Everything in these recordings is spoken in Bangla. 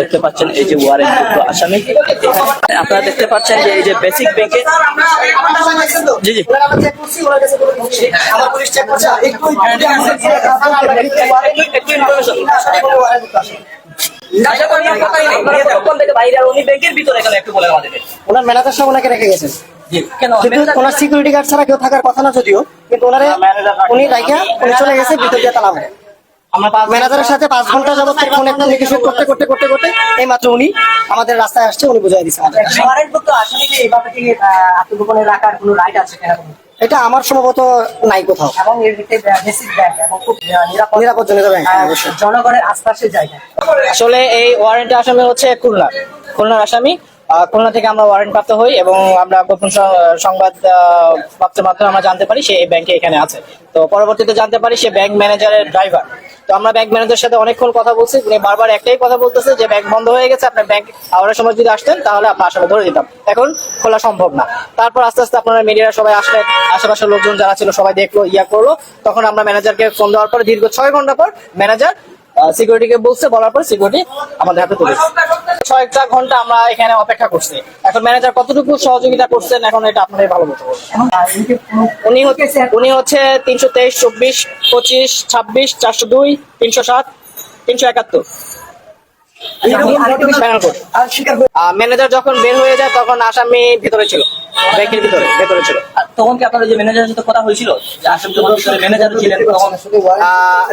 দেখতে পাচ্ছেন এই যে ওয়ারেন্ট আসামি। আপনারা দেখতে পাচ্ছেন যে এই যে বেসিক ব্যাংকে জি জি। ওনার ম্যানেজার সাহেব ওনাকে রেখে গেছেন। জি কেন? কিন্তু ওনার সিকিউরিটি গার্ড ছাড়া কেউ থাকার কথা না যদিও কিন্তু ওনারে উনি রাইখা উনি চলে গেছে ভিতর দিয়ে তালা ম্যানেজারের সাথে পাঁচ ঘণ্টা যাবত ফোনে কমিউনিকেশন করতে করতে করতে করতে এই মাত্র উনি আমাদের রাস্তায় আসছে উনি বুঝাই দিচ্ছে এটা আমার সম্ভবত নাই কোথাও। এবং এর ভিত্তিতে বেসিক ব্যাংক এবং খুব আহ, নিরাপদ নিরাপদ জনিত ব্যাংক জনগণের আশপাশের জায়গা আসলে এই ওয়ারেন্ট আসামি হচ্ছে খুলনা। খুলনার আসামি খুলনা থেকে আমরা ওয়ারেন্ট প্রাপ্ত হই এবং আমরা গোপন সংবাদ আহ, পত্রের মাধ্যমে আমরা জানতে পারি সে এই ব্যাংকে এখানে আছে। তো পরবর্তীতে জানতে পারি সে ব্যাংক ম্যানেজারের ড্রাইভার তো আমরা ব্যাংক ম্যানেজারের সাথে অনেকক্ষণ কথা বলছি উনি বারবার একটাই কথা বলতেছে যে ব্যাংক বন্ধ হয়ে গেছে আপনার ব্যাংক আওয়ার সময় যদি আসতেন তাহলে আপনার আসলে ধরে দিতাম। এখন খোলা সম্ভব না। তারপর আস্তে আস্তে আপনারা মিডিয়ারা সবাই আসলেন আশেপাশের লোকজন যারা ছিল সবাই দেখল ইয়া করল। তখন আমরা ম্যানেজারকে ফোন দেওয়ার পর দীর্ঘ ছয় ঘণ্টা পর ম্যানেজার সিকিউরিটিকে বলছে বলার পর সিকিউরিটি আমাদের হাতে তুলেছে ছয়টা ঘণ্টা আমরা এখানে অপেক্ষা করছি। এখন ম্যানেজার কতটুকু সহযোগিতা করছেন এখন এটা আপনাদের ভালো মতো উনি হচ্ছে উনি হচ্ছে তিনশো তেইশ চব্বিশ পঁচিশ ছাব্বিশ চারশো দুই তিনশো সাত তিনশো একাত্তর। ম্যানেজার যখন বের হয়ে যায় তখন আসামি ভিতরে ছিল ব্যাংকের ভিতরে ভেতরে ছিল। তখন কি আপনাদের যে ম্যানেজারের সাথে কথা হয়েছিল? ম্যানেজার ছিলেন তখন?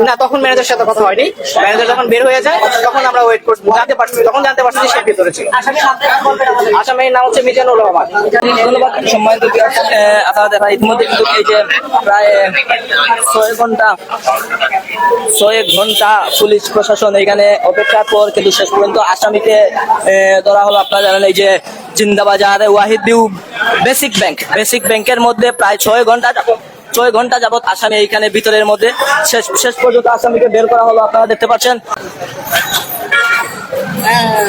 না তখন ম্যানেজারের সাথে কথা হয়নি। ম্যানেজার যখন বের হয়ে যায় তখন আমরা ওয়েট করছি। জানতে পারছি তখন জানতে পারছি সে ভিতরে ছিল। আসামির নাম হচ্ছে মিজানুর রহমান। ধন্যবাদ সম্মানিত আপনারা দেখা ইতিমধ্যে কিন্তু এই যে প্রায় ছয় ঘণ্টা ছয় ঘণ্টা পুলিশ প্রশাসন এখানে অপেক্ষার পর কিন্তু শেষ পর্যন্ত আসামিকে আহ, ধরা হলো। আপনারা জানেন এই যে জিন্দাবাজার ওয়াহিদ বিউ বেসিক ব্যাংক বেসিক ব্যাংকের মধ্যে প্রায় ছয় ঘণ্টা ছয় ঘণ্টা যাবত আসামি এইখানে ভিতরের মধ্যে। শেষ শেষ পর্যন্ত আসামিকে বের করা হলো আপনারা দেখতে পাচ্ছেন। হ্যাঁ,